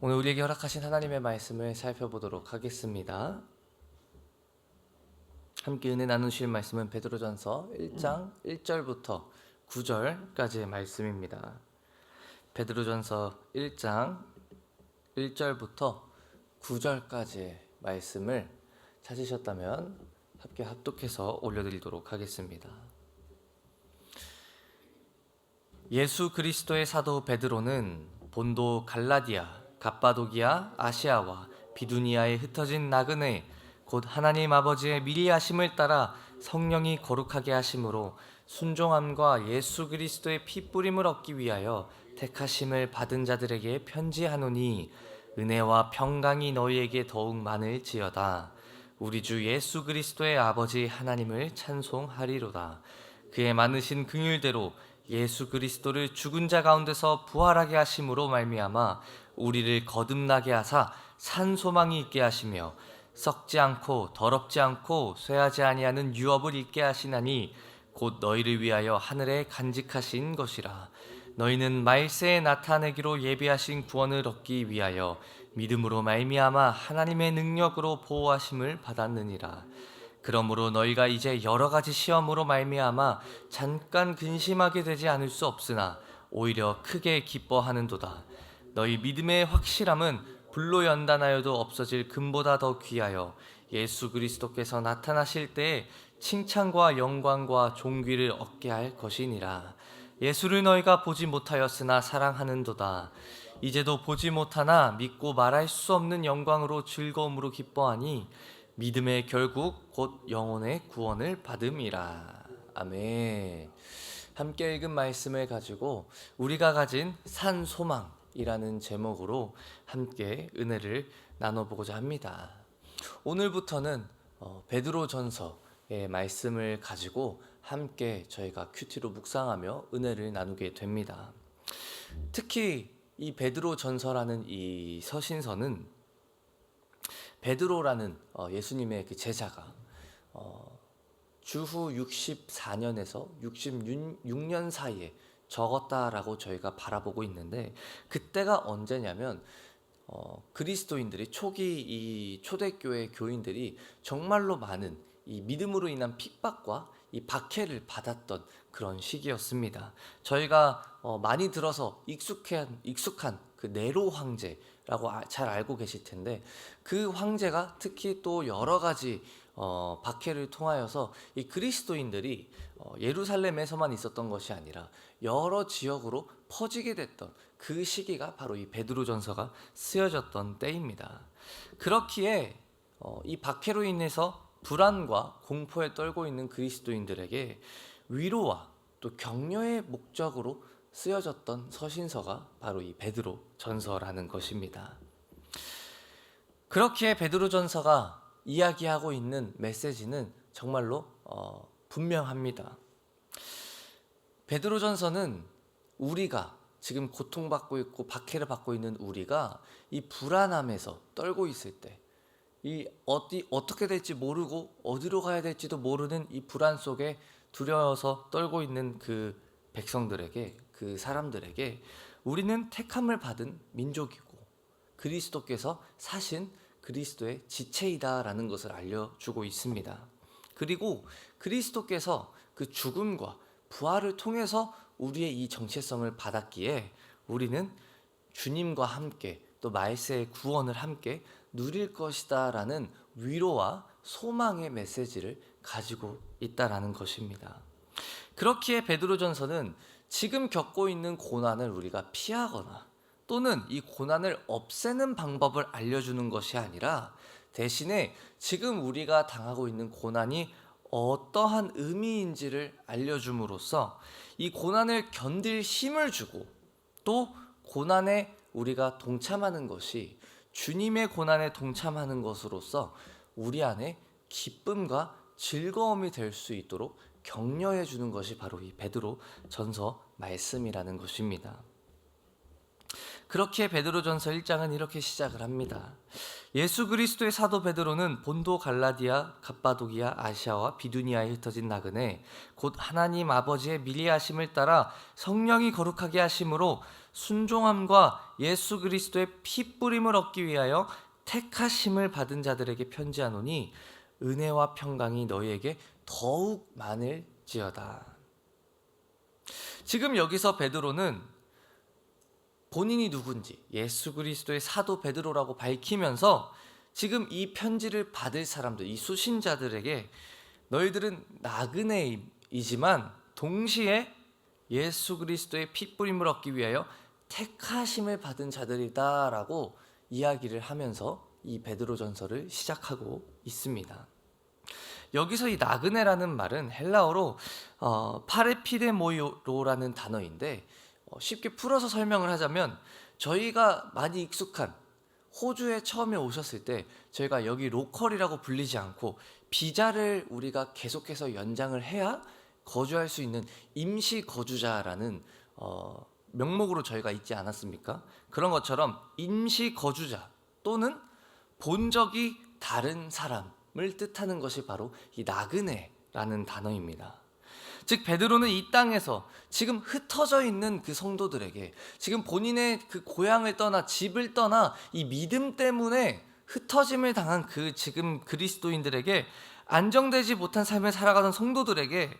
오늘 우리에게 허락하신 하나님의 말씀을 살펴보도록 하겠습니다. 함께 은혜 나누실 말씀은 베드로전서 1장 1절부터 9절까지의 말씀입니다. 베드로전서 1장 1절부터 9절까지의 말씀을 찾으셨다면 함께 합독해서 올려드리도록 하겠습니다. 예수 그리스도의 사도 베드로는 본도 갈라디아, 갑바도기아, 아시아와 비두니아에 흩어진 나그네 곧 하나님 아버지의 미리 하심을 따라 성령이 거룩하게 하심으로 순종함과 예수 그리스도의 피 뿌림을 얻기 위하여 택하심을 받은 자들에게 편지하노니 은혜와 평강이 너희에게 더욱 많을지어다. 우리 주 예수 그리스도의 아버지 하나님을 찬송하리로다. 그의 많으신 긍휼대로 예수 그리스도를 죽은 자 가운데서 부활하게 하심으로 말미암아 우리를 거듭나게 하사 산 소망이 있게 하시며 썩지 않고 더럽지 않고 쇠하지 아니하는 유업을 있게 하시나니 곧 너희를 위하여 하늘에 간직하신 것이라 너희는 말세에 나타내기로 예비하신 구원을 얻기 위하여 믿음으로 말미암아 하나님의 능력으로 보호하심을 받았느니라 그러므로 너희가 이제 여러 가지 시험으로 말미암아 잠깐 근심하게 되지 않을 수 없으나 오히려 크게 기뻐하는도다. 너희 믿음의 확실함은 불로 연단하여도 없어질 금보다 더 귀하여 예수 그리스도께서 나타나실 때에 칭찬과 영광과 존귀를 얻게 할 것이니라. 예수를 너희가 보지 못하였으나 사랑하는도다. 이제도 보지 못하나 믿고 말할 수 없는 영광으로 즐거움으로 기뻐하니 믿음의 결국 곧 영혼의 구원을 받음이라. 아멘. 함께 읽은 말씀을 가지고 우리가 가진 산 소망 이라는 제목으로 함께 은혜를 나눠보고자 합니다. 오늘부터는 어, 베드로전서의 말씀을 가지고 함께 저희가 큐티로 묵상하며 은혜를 나누게 됩니다. 특히 이 베드로전서라는 이 서신서는 베드로라는 어, 예수님의 그 제자가 어, 주후 64년에서 66년 사이에 적었다라고 저희가 바라보고 있는데 그때가 언제냐면 어, 그리스도인들이 초기 이 초대교회 교인들이 정말로 많은 이 믿음으로 인한 핍박과 이 박해를 받았던 그런 시기였습니다. 저희가 어, 많이 들어서 익숙한 익숙한 그 네로 황제라고 아- 잘 알고 계실 텐데 그 황제가 특히 또 여러 가지 어, 박해를 통하여서 이 그리스도인들이 어, 예루살렘에서만 있었던 것이 아니라 여러 지역으로 퍼지게 됐던 그 시기가 바로 이 베드로전서가 쓰여졌던 때입니다. 그렇기에 어, 이 박해로 인해서 불안과 공포에 떨고 있는 그리스도인들에게 위로와 또 격려의 목적으로 쓰여졌던 서신서가 바로 이 베드로 전서라는 것입니다. 그렇기에 베드로 전서가 이야기하고 있는 메시지는 정말로 어, 분명합니다. 베드로 전서는 우리가 지금 고통받고 있고 박해를 받고 있는 우리가 이 불안함에서 떨고 있을 때, 이 어디 어떻게 될지 모르고 어디로 가야 될지도 모르는 이 불안 속에 두려워서 떨고 있는 그 백성들에게 그 사람들에게 우리는 택함을 받은 민족이고 그리스도께서 사신 그리스도의 지체이다라는 것을 알려주고 있습니다. 그리고 그리스도께서 그 죽음과 부활을 통해서 우리의 이 정체성을 받았기에 우리는 주님과 함께 또 말세의 구원을 함께 누릴 것이다라는 위로와 소망의 메시지를 가지고 있다라는 것입니다. 그렇기에 베드로전서는 지금 겪고 있는 고난을 우리가 피하거나 또는 이 고난을 없애는 방법을 알려주는 것이 아니라 대신에 지금 우리가 당하고 있는 고난이 어떠한 의미인지를 알려줌으로써 이 고난을 견딜 힘을 주고 또 고난에 우리가 동참하는 것이 주님의 고난에 동참하는 것으로서 우리 안에 기쁨과 즐거움이 될 수 있도록 격려해 주는 것이 바로 이 베드로 전서 말씀이라는 것입니다. 그렇게 베드로전서 1장은 이렇게 시작을 합니다. 예수 그리스도의 사도 베드로는 본도 갈라디아, 갑바도기아, 아시아와 비두니아에 흩어진 나그네 곧 하나님 아버지의 미리 하심을 따라 성령이 거룩하게 하심으로 순종함과 예수 그리스도의 피 뿌림을 얻기 위하여 택하심을 받은 자들에게 편지하노니 은혜와 평강이 너희에게 더욱 많을지어다. 지금 여기서 베드로는 본인이 누군지 예수 그리스도의 사도 베드로라고 밝히면서 지금 이 편지를 받을 사람들, 이 수신자들에게 너희들은 나그네이지만 동시에 예수 그리스도의 핏부림을 얻기 위하여 택하심을 받은 자들이다라고 이야기를 하면서 이 베드로 전서를 시작하고 있습니다. 여기서 이 나그네라는 말은 헬라어로 어, 파레피데모이로라는 단어인데 어, 쉽게 풀어서 설명을 하자면 저희가 많이 익숙한 호주에 처음에 오셨을 때 저희가 여기 로컬이라고 불리지 않고 비자를 우리가 계속해서 연장을 해야 거주할 수 있는 임시 거주자라는 어, 명목으로 저희가 있지 않았습니까? 그런 것처럼 임시 거주자 또는 본적이 다른 사람을 뜻하는 것이 바로 이 나그네라는 단어입니다. 즉 베드로는 이 땅에서 지금 흩어져 있는 그 성도들에게 지금 본인의 그 고향을 떠나 집을 떠나 이 믿음 때문에 흩어짐을 당한 그 지금 그리스도인들에게 안정되지 못한 삶을 살아가는 성도들에게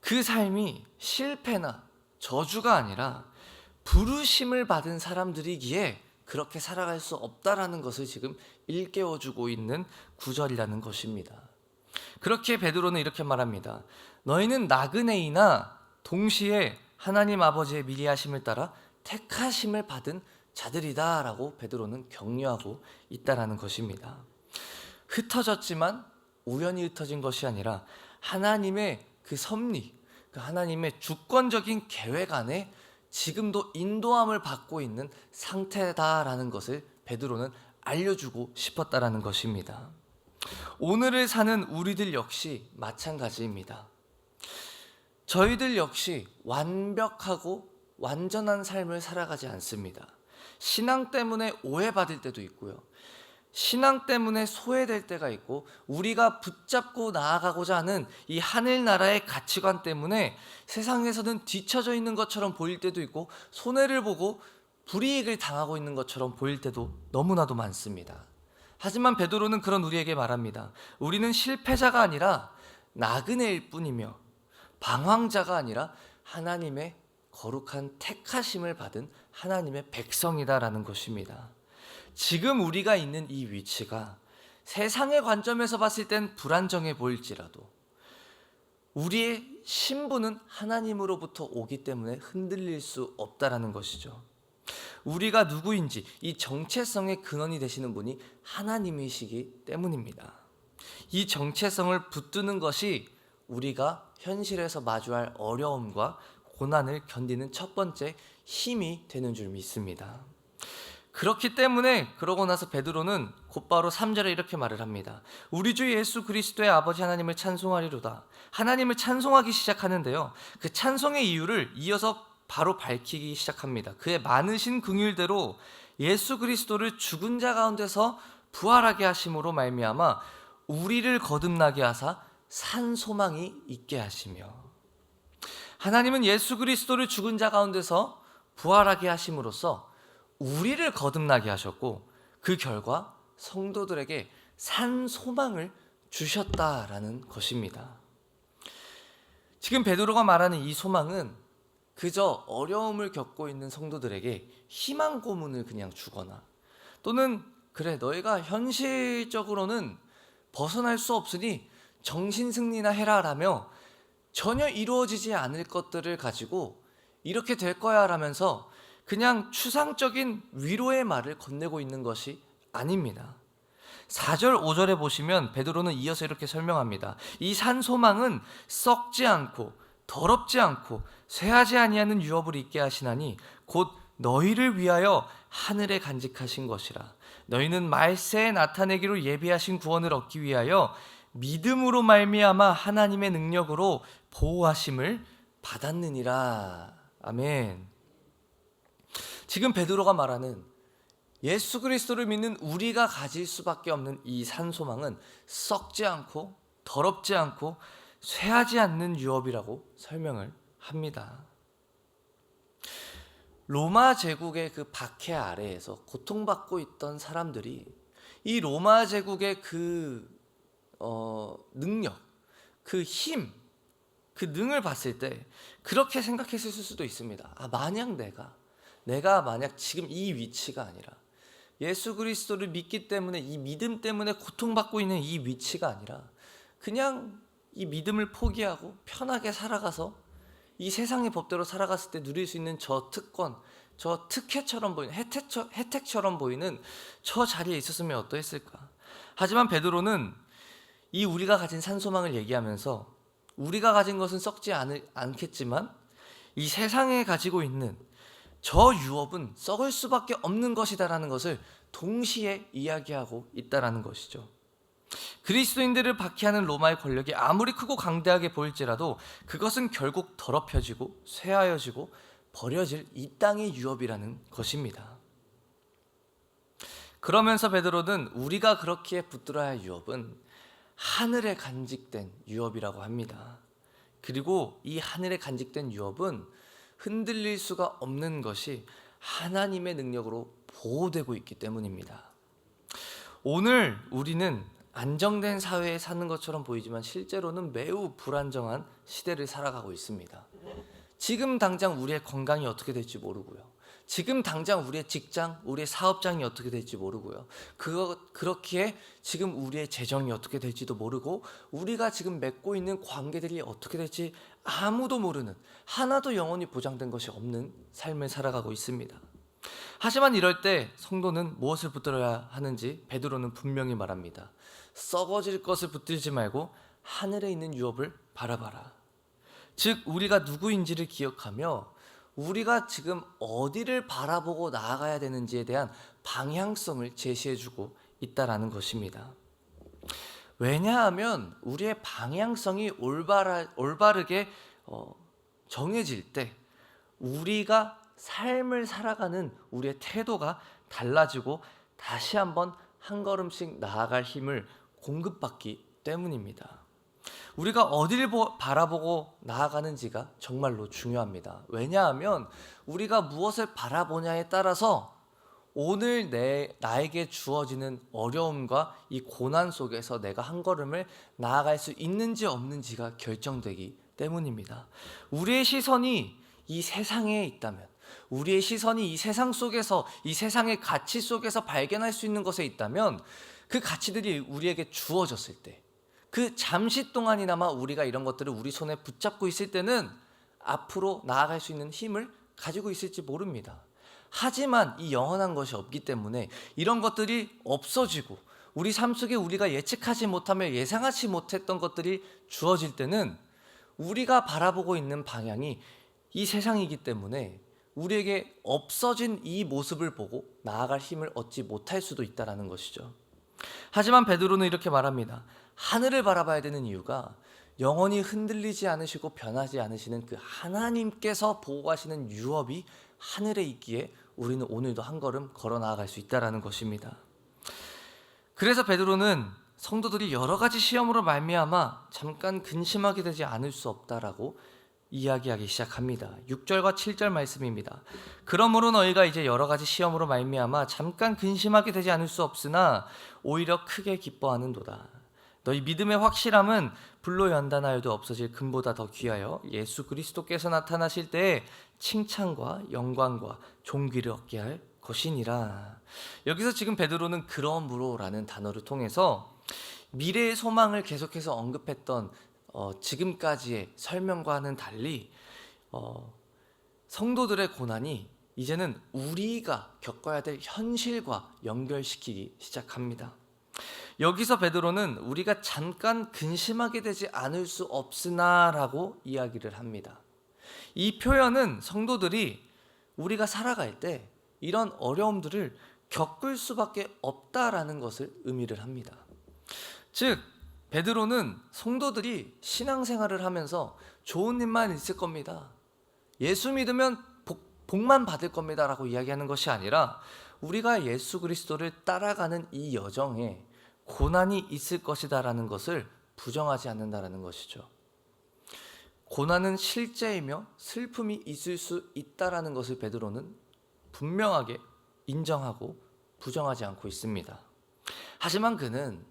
그 삶이 실패나 저주가 아니라 부르심을 받은 사람들이기에 그렇게 살아갈 수 없다라는 것을 지금 일깨워 주고 있는 구절이라는 것입니다. 그렇게 베드로는 이렇게 말합니다. 너희는 나그네이나 동시에 하나님 아버지의 미리 하심을 따라 택하심을 받은 자들이다라고 베드로는 격려하고 있다라는 것입니다. 흩어졌지만 우연히 흩어진 것이 아니라 하나님의 그 섭리, 그 하나님의 주권적인 계획 안에 지금도 인도함을 받고 있는 상태다라는 것을 베드로는 알려주고 싶었다라는 것입니다. 오늘을 사는 우리들 역시 마찬가지입니다. 저희들 역시 완벽하고 완전한 삶을 살아가지 않습니다. 신앙 때문에 오해받을 때도 있고요. 신앙 때문에 소외될 때가 있고 우리가 붙잡고 나아가고자 하는 이 하늘나라의 가치관 때문에 세상에서는 뒤처져 있는 것처럼 보일 때도 있고 손해를 보고 불이익을 당하고 있는 것처럼 보일 때도 너무나도 많습니다. 하지만 베드로는 그런 우리에게 말합니다. 우리는 실패자가 아니라 나그네일 뿐이며 방황자가 아니라 하나님의 거룩한 택하심을 받은 하나님의 백성이다라는 것입니다. 지금 우리가 있는 이 위치가 세상의 관점에서 봤을 땐 불안정해 보일지라도 우리의 신분은 하나님으로부터 오기 때문에 흔들릴 수 없다라는 것이죠. 우리가 누구인지 이 정체성의 근원이 되시는 분이 하나님이시기 때문입니다. 이 정체성을 붙드는 것이 우리가 현실에서 마주할 어려움과 고난을 견디는 첫 번째 힘이 되는 줄 믿습니다. 그렇기 때문에 그러고 나서 베드로는 곧바로 3절에 이렇게 말을 합니다. 우리 주 예수 그리스도의 아버지 하나님을 찬송하리로다. 하나님을 찬송하기 시작하는데요. 그 찬송의 이유를 이어서 바로 밝히기 시작합니다. 그의 많으신 긍휼대로 예수 그리스도를 죽은 자 가운데서 부활하게 하심으로 말미암아 우리를 거듭나게 하사 산 소망이 있게 하시며 하나님은 예수 그리스도를 죽은 자 가운데서 부활하게 하심으로써 우리를 거듭나게 하셨고 그 결과 성도들에게 산 소망을 주셨다라는 것입니다. 지금 베드로가 말하는 이 소망은 그저 어려움을 겪고 있는 성도들에게 희망 고문을 그냥 주거나 또는 그래 너희가 현실적으로는 벗어날 수 없으니 정신 승리나 해라라며 전혀 이루어지지 않을 것들을 가지고 이렇게 될 거야 라면서 그냥 추상적인 위로의 말을 건네고 있는 것이 아닙니다. 4절, 5절에 보시면 베드로는 이어서 이렇게 설명합니다. 이 산 소망은 썩지 않고 더럽지 않고 쇠하지 아니하는 유업을 있게 하시나니 곧 너희를 위하여 하늘에 간직하신 것이라. 너희는 말세에 나타내기로 예비하신 구원을 얻기 위하여 믿음으로 말미암아 하나님의 능력으로 보호하심을 받았느니라. 아멘. 지금 베드로가 말하는 예수 그리스도를 믿는 우리가 가질 수밖에 없는 이 산소망은 썩지 않고 더럽지 않고 쇠하지 않는 유업이라고 설명을 합니다. 로마 제국의 그 박해 아래에서 고통받고 있던 사람들이 이 로마 제국의 그 어, 능력, 그 힘, 그 능을 봤을 때 그렇게 생각했을 수도 있습니다. 아, 만약 내가 내가 만약 지금 이 위치가 아니라 예수 그리스도를 믿기 때문에 이 믿음 때문에 고통받고 있는 이 위치가 아니라 그냥 이 믿음을 포기하고 편하게 살아가서 이 세상의 법대로 살아갔을 때 누릴 수 있는 저 특권, 저 특혜처럼 보이는 혜택처, 혜택처럼 보이는 저 자리에 있었으면 어떠했을까? 하지만 베드로는 이 우리가 가진 산소망을 얘기하면서 우리가 가진 것은 썩지 않을, 않겠지만 이 세상에 가지고 있는 저 유업은 썩을 수밖에 없는 것이다라는 것을 동시에 이야기하고 있다라는 것이죠. 그리스도인들을 박해하는 로마의 권력이 아무리 크고 강대하게 보일지라도 그것은 결국 더럽혀지고 쇠하여지고 버려질 이 땅의 유업이라는 것입니다. 그러면서 베드로는 우리가 그렇게 붙들어야 할 유업은 하늘에 간직된 유업이라고 합니다. 그리고 이 하늘에 간직된 유업은 흔들릴 수가 없는 것이 하나님의 능력으로 보호되고 있기 때문입니다. 오늘 우리는 안정된 사회에 사는 것처럼 보이지만 실제로는 매우 불안정한 시대를 살아가고 있습니다. 지금 당장 우리의 건강이 어떻게 될지 모르고요. 지금 당장 우리의 직장, 우리의 사업장이 어떻게 될지 모르고요. 그거 그렇기에 지금 우리의 재정이 어떻게 될지도 모르고 우리가 지금 맺고 있는 관계들이 어떻게 될지 아무도 모르는 하나도 영원히 보장된 것이 없는 삶을 살아가고 있습니다. 하지만 이럴 때 성도는 무엇을 붙들어야 하는지 베드로는 분명히 말합니다. 썩어질 것을 붙들지 말고 하늘에 있는 유업을 바라봐라. 즉 우리가 누구인지를 기억하며 우리가 지금 어디를 바라보고 나아가야 되는지에 대한 방향성을 제시해 주고 있다라는 것입니다. 왜냐하면 우리의 방향성이 올바라, 올바르게 어, 정해질 때 우리가 삶을 살아가는 우리의 태도가 달라지고 다시 한번 한 걸음씩 나아갈 힘을 공급받기 때문입니다. 우리가 어디를 바라보고 나아가는지가 정말로 중요합니다. 왜냐하면 우리가 무엇을 바라보냐에 따라서 오늘 내 나에게 주어지는 어려움과 이 고난 속에서 내가 한 걸음을 나아갈 수 있는지 없는지가 결정되기 때문입니다. 우리의 시선이 이 세상에 있다면 우리의 시선이 이 세상 속에서 이 세상의 가치 속에서 발견할 수 있는 것에 있다면 그 가치들이 우리에게 주어졌을 때 그 잠시 동안이나마 우리가 이런 것들을 우리 손에 붙잡고 있을 때는 앞으로 나아갈 수 있는 힘을 가지고 있을지 모릅니다. 하지만 이 영원한 것이 없기 때문에 이런 것들이 없어지고 우리 삶 속에 우리가 예측하지 못하며 예상하지 못했던 것들이 주어질 때는 우리가 바라보고 있는 방향이 이 세상이기 때문에 우리에게 없어진 이 모습을 보고 나아갈 힘을 얻지 못할 수도 있다라는 것이죠. 하지만 베드로는 이렇게 말합니다. 하늘을 바라봐야 되는 이유가 영원히 흔들리지 않으시고 변하지 않으시는 그 하나님께서 보호하시는 유업이 하늘에 있기에 우리는 오늘도 한 걸음 걸어 나아갈 수 있다라는 것입니다. 그래서 베드로는 성도들이 여러 가지 시험으로 말미암아 잠깐 근심하게 되지 않을 수 없다라고 이야기하기 시작합니다. 6절과 7절 말씀입니다. 그러므로 너희가 이제 여러 가지 시험으로 말미암아 잠깐 근심하게 되지 않을 수 없으나 오히려 크게 기뻐하는도다. 너희 믿음의 확실함은 불로 연단하여도 없어질 금보다 더 귀하여 예수 그리스도께서 나타나실 때에 칭찬과 영광과 존귀를 얻게 할 것이니라. 여기서 지금 베드로는 그러므로라는 단어를 통해서 미래의 소망을 계속해서 언급했던 어, 지금까지의 설명과는 달리 어, 성도들의 고난이 이제는 우리가 겪어야 될 현실과 연결시키기 시작합니다. 여기서 베드로는 우리가 잠깐 근심하게 되지 않을 수 없으나라고 이야기를 합니다. 이 표현은 성도들이 우리가 살아갈 때 이런 어려움들을 겪을 수밖에 없다라는 것을 의미를 합니다. 즉 베드로는 성도들이 신앙생활을 하면서 좋은 일만 있을 겁니다. 예수 믿으면 복, 복만 받을 겁니다라고 이야기하는 것이 아니라 우리가 예수 그리스도를 따라가는 이 여정에 고난이 있을 것이다라는 것을 부정하지 않는다라는 것이죠. 고난은 실제이며 슬픔이 있을 수 있다라는 것을 베드로는 분명하게 인정하고 부정하지 않고 있습니다. 하지만 그는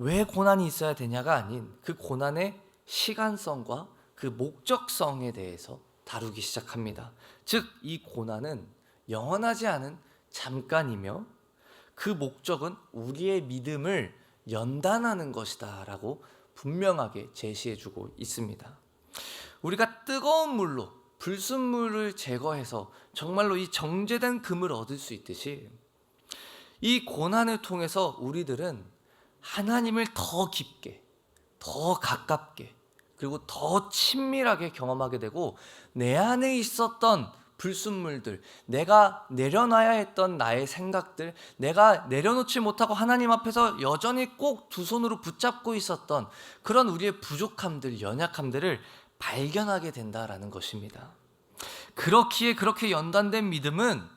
왜 고난이 있어야 되냐가 아닌 그 고난의 시간성과 그 목적성에 대해서 다루기 시작합니다. 즉, 이 고난은 영원하지 않은 잠깐이며 그 목적은 우리의 믿음을 연단하는 것이다 라고 분명하게 제시해 주고 있습니다. 우리가 뜨거운 물로 불순물을 제거해서 정말로 이 정제된 금을 얻을 수 있듯이 이 고난을 통해서 우리들은 하나님을 더 깊게, 더 가깝게, 그리고 더 친밀하게 경험하게 되고 내 안에 있었던 불순물들, 내가 내려놔야 했던 나의 생각들, 내가 내려놓지 못하고 하나님 앞에서 여전히 꼭 두 손으로 붙잡고 있었던 그런 우리의 부족함들, 연약함들을 발견하게 된다라는 것입니다. 그렇기에 그렇게 연단된 믿음은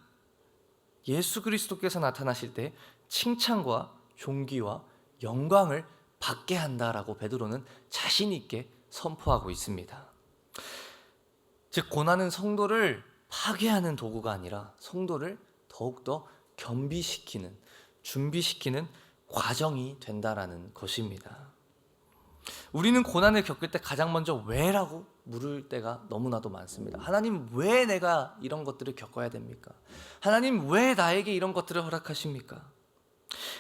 예수 그리스도께서 나타나실 때 칭찬과 존귀와 영광을 받게 한다라고 베드로는 자신 있게 선포하고 있습니다. 즉 고난은 성도를 파괴하는 도구가 아니라 성도를 더욱더 겸비시키는 준비시키는 과정이 된다라는 것입니다. 우리는 고난을 겪을 때 가장 먼저 왜라고 물을 때가 너무나도 많습니다. 하나님 왜 내가 이런 것들을 겪어야 됩니까? 하나님 왜 나에게 이런 것들을 허락하십니까?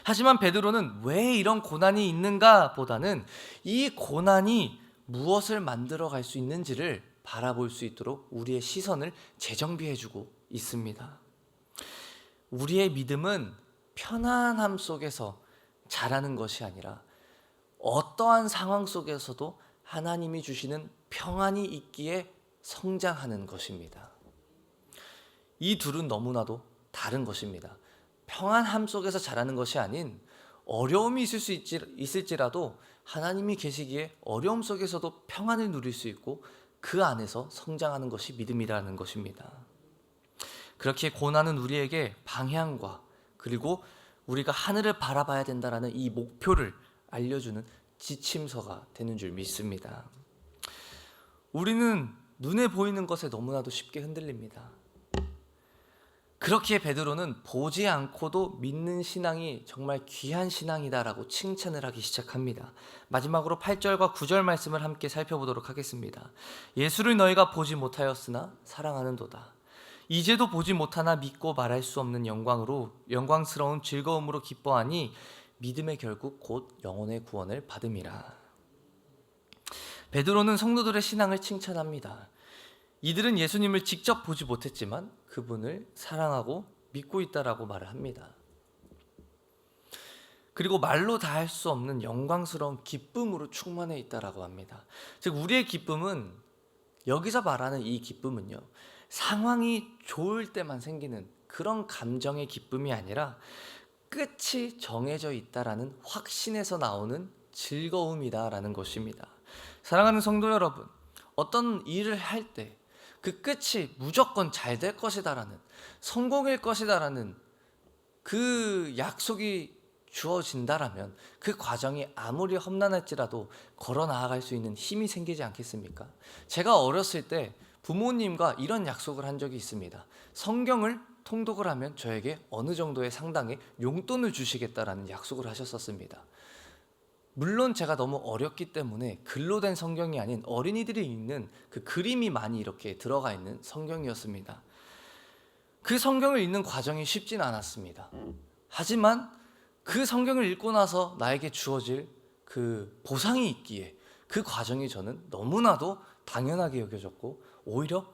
하지만 베드로는 왜 이런 고난이 있는가 보다는 이 고난이 무엇을 만들어 갈 수 있는지를 바라볼 수 있도록 우리의 시선을 재정비해 주고 있습니다. 우리의 믿음은 편안함 속에서 자라는 것이 아니라 어떠한 상황 속에서도 하나님이 주시는 평안이 있기에 성장하는 것입니다. 이 둘은 너무나도 다른 것입니다. 평안함 속에서 자라는 것이 아닌 어려움이 있을 수 있을지라도 하나님이 계시기에 어려움 속에서도 평안을 누릴 수 있고 그 안에서 성장하는 것이 믿음이라는 것입니다. 그렇게 고난은 우리에게 방향과 그리고 우리가 하늘을 바라봐야 된다라는 이 목표를 알려주는 지침서가 되는 줄 믿습니다. 우리는 눈에 보이는 것에 너무나도 쉽게 흔들립니다. 그렇기에 베드로는 보지 않고도 믿는 신앙이 정말 귀한 신앙이다라고 칭찬을 하기 시작합니다. 마지막으로 8절과 9절 말씀을 함께 살펴보도록 하겠습니다. 예수를 너희가 보지 못하였으나 사랑하는도다. 이제도 보지 못하나 믿고 말할 수 없는 영광으로 영광스러운 즐거움으로 기뻐하니 믿음의 결국 곧 영혼의 구원을 받음이라. 베드로는 성도들의 신앙을 칭찬합니다. 이들은 예수님을 직접 보지 못했지만 그분을 사랑하고 믿고 있다라고 말을 합니다. 그리고 말로 다 할 수 없는 영광스러운 기쁨으로 충만해 있다라고 합니다. 즉 우리의 기쁨은 여기서 말하는 이 기쁨은요. 상황이 좋을 때만 생기는 그런 감정의 기쁨이 아니라 끝이 정해져 있다라는 확신에서 나오는 즐거움이다라는 것입니다. 사랑하는 성도 여러분, 어떤 일을 할 때 그 끝이 무조건 잘 될 것이다라는 성공일 것이다라는 그 약속이 주어진다라면 그 과정이 아무리 험난할지라도 걸어 나아갈 수 있는 힘이 생기지 않겠습니까? 제가 어렸을 때 부모님과 이런 약속을 한 적이 있습니다. 성경을 통독을 하면 저에게 어느 정도의 상당의 용돈을 주시겠다라는 약속을 하셨었습니다. 물론 제가 너무 어렸기 때문에 글로 된 성경이 아닌 어린이들이 읽는 그 그림이 많이 이렇게 들어가 있는 성경이었습니다. 그 성경을 읽는 과정이 쉽진 않았습니다. 하지만 그 성경을 읽고 나서 나에게 주어질 그 보상이 있기에 그 과정이 저는 너무나도 당연하게 여겨졌고 오히려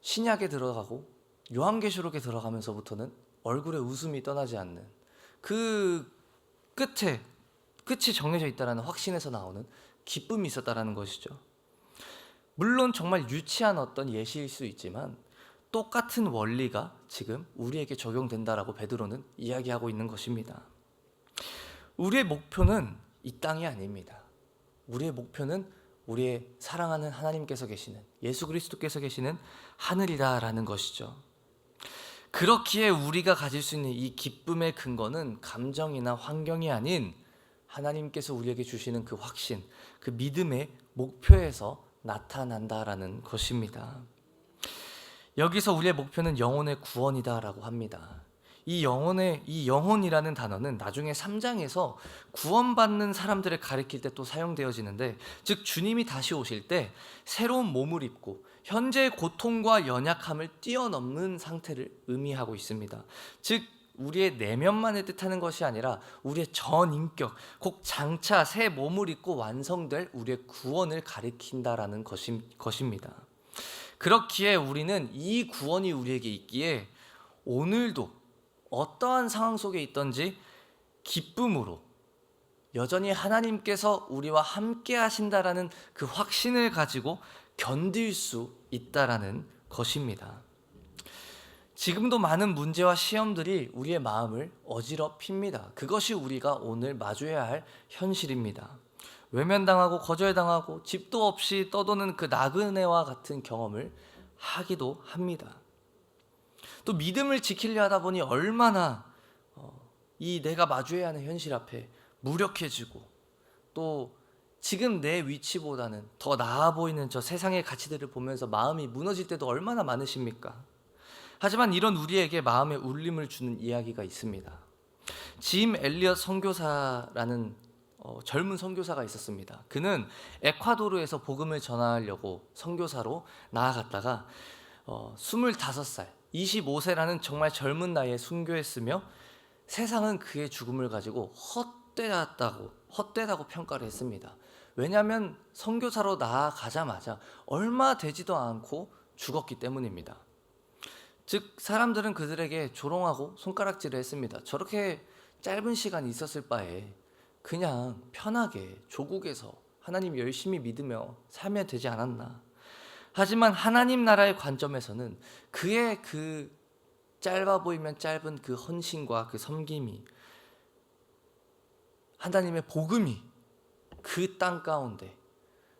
신약에 들어가고 요한계시록에 들어가면서부터는 얼굴에 웃음이 떠나지 않는 그 끝에 끝이 정해져 있다라는 확신에서 나오는 기쁨이 있었다라는 것이죠. 물론 정말 유치한 어떤 예시일 수 있지만 똑같은 원리가 지금 우리에게 적용된다라고 베드로는 이야기하고 있는 것입니다. 우리의 목표는 이 땅이 아닙니다. 우리의 목표는 우리의 사랑하는 하나님께서 계시는 예수 그리스도께서 계시는 하늘이다라는 것이죠. 그렇기에 우리가 가질 수 있는 이 기쁨의 근거는 감정이나 환경이 아닌 하나님께서 우리에게 주시는 그 확신, 그 믿음의 목표에서 나타난다라는 것입니다. 여기서 우리의 목표는 영혼의 구원이다라고 합니다. 이 영혼의 이 영혼이라는 단어는 나중에 3장에서 구원받는 사람들을 가리킬 때 또 사용되어지는데 즉 주님이 다시 오실 때 새로운 몸을 입고 현재의 고통과 연약함을 뛰어넘는 상태를 의미하고 있습니다. 즉 우리의 내면만을 뜻하는 것이 아니라 우리의 전 인격, 곧 장차 새 몸을 입고 완성될 우리의 구원을 가리킨다라는 것입니다. 그렇기에 우리는 이 구원이 우리에게 있기에 오늘도 어떠한 상황 속에 있든지 기쁨으로 여전히 하나님께서 우리와 함께 하신다라는 그 확신을 가지고 견딜 수 있다라는 것입니다. 지금도 많은 문제와 시험들이 우리의 마음을 어지럽힙니다. 그것이 우리가 오늘 마주해야 할 현실입니다. 외면당하고 거절당하고 집도 없이 떠도는 그 나그네와 같은 경험을 하기도 합니다. 또 믿음을 지키려 하다 보니 얼마나 어, 이 내가 마주해야 하는 현실 앞에 무력해지고 또 지금 내 위치보다는 더 나아 보이는 저 세상의 가치들을 보면서 마음이 무너질 때도 얼마나 많으십니까? 하지만 이런 우리에게 마음에 울림을 주는 이야기가 있습니다. 짐 엘리엇 선교사라는 어, 젊은 선교사가 있었습니다. 그는 에콰도르에서 복음을 전하려고 선교사로 나아갔다가 어, 25살, 25세라는 정말 젊은 나이에 순교했으며 세상은 그의 죽음을 가지고 헛되었다고 헛되다고 평가를 했습니다. 왜냐하면 선교사로 나아가자마자 얼마 되지도 않고 죽었기 때문입니다. 즉 사람들은 그들에게 조롱하고 손가락질을 했습니다. 저렇게 짧은 시간 있었을 바에 그냥 편하게 조국에서 하나님 열심히 믿으며 살면 되지 않았나. 하지만 하나님 나라의 관점에서는 그의 그 짧아 보이면 짧은 그 헌신과 그 섬김이 하나님의 복음이 그 땅 가운데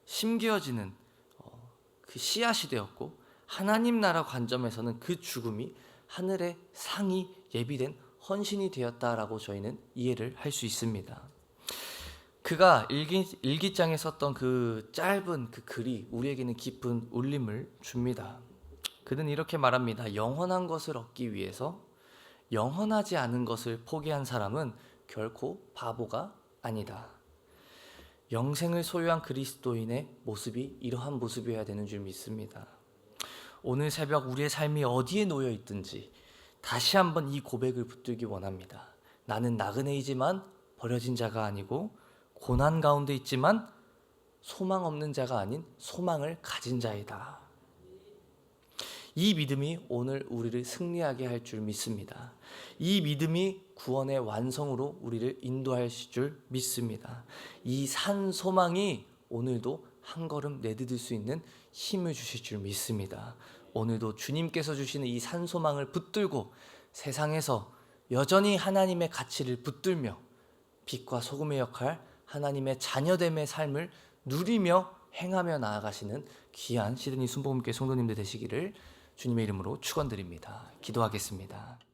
심겨지는 어, 그 씨앗이 되었고 하나님 나라 관점에서는 그 죽음이 하늘의 상이 예비된 헌신이 되었다라고 저희는 이해를 할 수 있습니다. 그가 일기, 일기 장에 썼던 그 짧은 그 글이 우리에게는 깊은 울림을 줍니다. 그는 이렇게 말합니다. 영원한 것을 얻기 위해서 영원하지 않은 것을 포기한 사람은 결코 바보가 아니다. 영생을 소유한 그리스도인의 모습이 이러한 모습이어야 되는 줄 믿습니다. 오늘 새벽 우리의 삶이 어디에 놓여 있든지 다시 한번 이 고백을 붙들기 원합니다. 나는 나그네이지만 버려진 자가 아니고 고난 가운데 있지만 소망 없는 자가 아닌 소망을 가진 자이다. 이 믿음이 오늘 우리를 승리하게 할 줄 믿습니다. 이 믿음이 구원의 완성으로 우리를 인도할 줄 믿습니다. 이 산 소망이 오늘도 한 걸음 내디딜 수 있는 힘을 주실 줄 믿습니다. 오늘도 주님께서 주시는 이 산 소망을 붙들고 세상에서 여전히 하나님의 가치를 붙들며 빛과 소금의 역할 하나님의 자녀됨의 삶을 누리며 행하며 나아가시는 귀한 시드니 순복음교회 성도님들 되시기를 주님의 이름으로 축원드립니다. 기도하겠습니다.